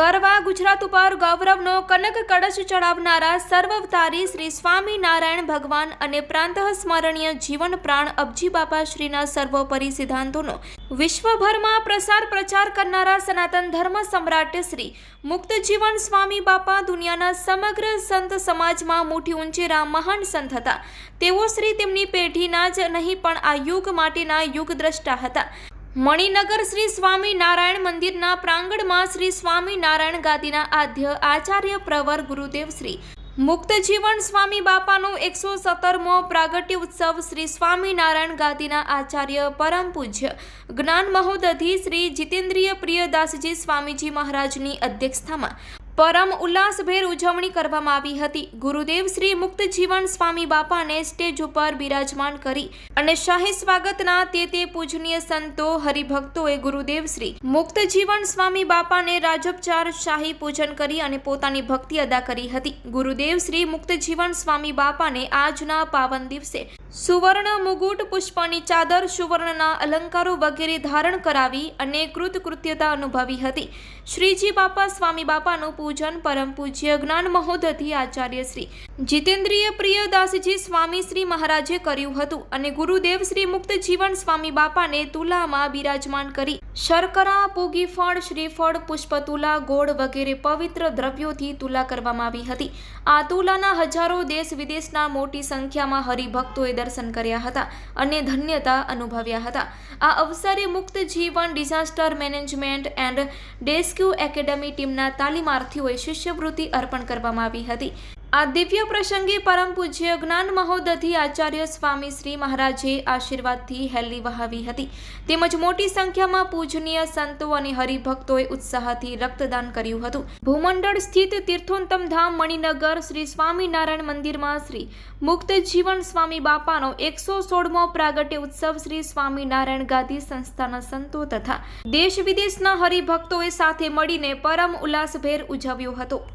ગરવા ગુજરાત ઉપર ગૌરવનો કનક કળશ ચડાવનારા સર્વવતારી શ્રી સ્વામિનારાયણ ભગવાન અને પ્રાંત સ્મરણીય જીવન પ્રાણ અબજી બાપા શ્રીના સર્વોપરી સિદ્ધાંતોનો વિશ્વભરમાં પ્રસાર પ્રચાર કરનારા સનાતન ધર્મ સમ્રાટ શ્રી મુક્ત જીવન સ્વામી બાપા દુનિયાના સમગ્ર સંત સમાજમાં મોટી ઊંચેરા મહાન સંત હતા. તેઓ શ્રી તેમની પેઢીના જ નહીં, પણ આ યુગ માટેના યુગ દ્રષ્ટા હતા. મણિનગર શ્રી સ્વામિનારાયણ મંદિરના પ્રાંગણમાં શ્રી સ્વામિનારાયણ ગાદીના આદ્ય આચાર્ય પ્રવર ગુરુદેવ શ્રી મુક્ત જીવન સ્વામી બાપાનો એકસો સત્તરમો પ્રાગટ્ય ઉત્સવ શ્રી સ્વામિનારાયણ ગાદીના આચાર્ય પરમ પૂજ્ય જ્ઞાન મહોદધિ શ્રી જીતેન્દ્રિય પ્રિયદાસજી સ્વામીજી મહારાજની અધ્યક્ષતામાં પરમ ઉલ્લાસભેર ઉજવણી કરવામાં આવી હતી. ગુરુદેવ શ્રી મુક્ત જીવન સ્વામી બાપાને સ્ટેજ ઉપર બિરાજમાન કરી અને શાહી સ્વાગતના તે તે પૂજનીય સંતો હરિભક્તોએ ગુરુદેવ શ્રી મુક્ત જીવન સ્વામી બાપાને રાજોપચાર શાહી પૂજન કરી અને પોતાની ભક્તિ અદા કરી હતી. ગુરુદેવ શ્રી મુક્ત જીવન સ્વામી બાપાને આજના પાવન દિવસે સુવર્ણ મુગુટ પુષ્પની ચાદર, સુવર્ણના અલંકારો વગેરે ધારણ કરાવી અને કૃતકૃત્યતા અનુભવી હતી. શ્રીજી બાપા સ્વામી બાપાનું પૂજન પરમ પૂજ્ય જ્ઞાન મહોદધિ આચાર્ય શ્રી. જીતેન્દ્રિય પ્રિયદાસજી સ્વામી શ્રી મહારાજે કર્યું હતું અને ગુરુદેવ શ્રી મુક્ત જીવન સ્વામી બાપાને તુલામાં બિરાજમાન કરી. શર્કરા પૂગી ફળ શ્રીફળ, પુષ્પતુલા, ગોળ વગેરે પવિત્ર દ્રવ્યોથી તુલા કરવામાં આવી હતી. આ તુલાના હજારો દેશ વિદેશના મોટી સંખ્યામાં હરિભક્તોએ દર્શન કર્યા હતા અને ધન્યતા અનુભવ્યા હતા. આ અવસરે મુક્ત જીવન, disaster management and rescue academy ટીમના તાલીમાર્થીઓએ શિષ્યવૃત્તિ અર્પણ કરવામાં આવી હતી. આ દિવ્ય પ્રસંગે પરમ પૂજ્ય જ્ઞાન મહોદધિ આચાર્ય સ્વામી શ્રી મહારાજે આશીર્વાદથી હેલી વહાવી હતી. તેમજ મોટી સંખ્યામાં પૂજનીય સંતો અને હરિભક્તોએ ઉત્સાહથી રક્તદાન કર્યું હતું. ભૂમંડળ સ્થિત તીર્થોત્તમ ધામ મણિનગર શ્રી સ્વામિનારાયણ મંદિરમાં શ્રી મુક્ત જીવન સ્વામી બાપાનો એકસો સોળમો પ્રાગટ્ય ઉત્સવ શ્રી સ્વામિનારાયણ ગાદી સંસ્થાના સંતો તથા દેશ વિદેશના હરિભક્તોએ સાથે મળીને પરમ ઉલ્લાસભેર ઉજવ્યો હતો.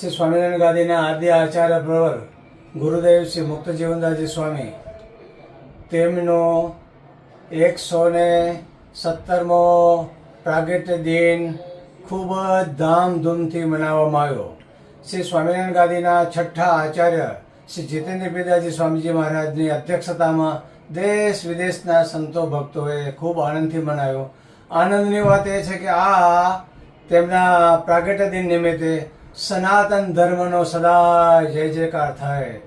શ્રી સ્વામિનારાયણ ગાંધીના આદ્ય આચાર્ય પ્રવર ગુરુદેવ શ્રી મુક્ત જીવનદાસજી સ્વામી. તેમનો એકસો ને સત્તરમો પ્રાગટ્ય દિન ખૂબ જ ધામધૂમથી મનાવવામાં આવ્યો. શ્રી સ્વામિનારાયણ ગાંધીના છઠ્ઠા આચાર્ય શ્રી જીતેન્દ્ર પિતાજી સ્વામીજી મહારાજની અધ્યક્ષતામાં દેશ વિદેશના સંતો ભક્તોએ ખૂબ આનંદથી મનાવ્યો. આનંદની વાત એ છે કે આ તેમના પ્રાગટ્ય દિન નિમિત્તે સનાતન ધર્મનો સદા જય જયકાર થાય.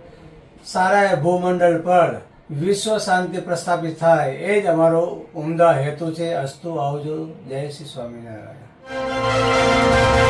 સારા ભૂમંડળ પર વિશ્વ શાંતિ પ્રસ્થાપિત થાય. એ જ અમારો ઉમદા હેતુ છે. અસ્તુ આવજો. જય શ્રી સ્વામિનારાયણ.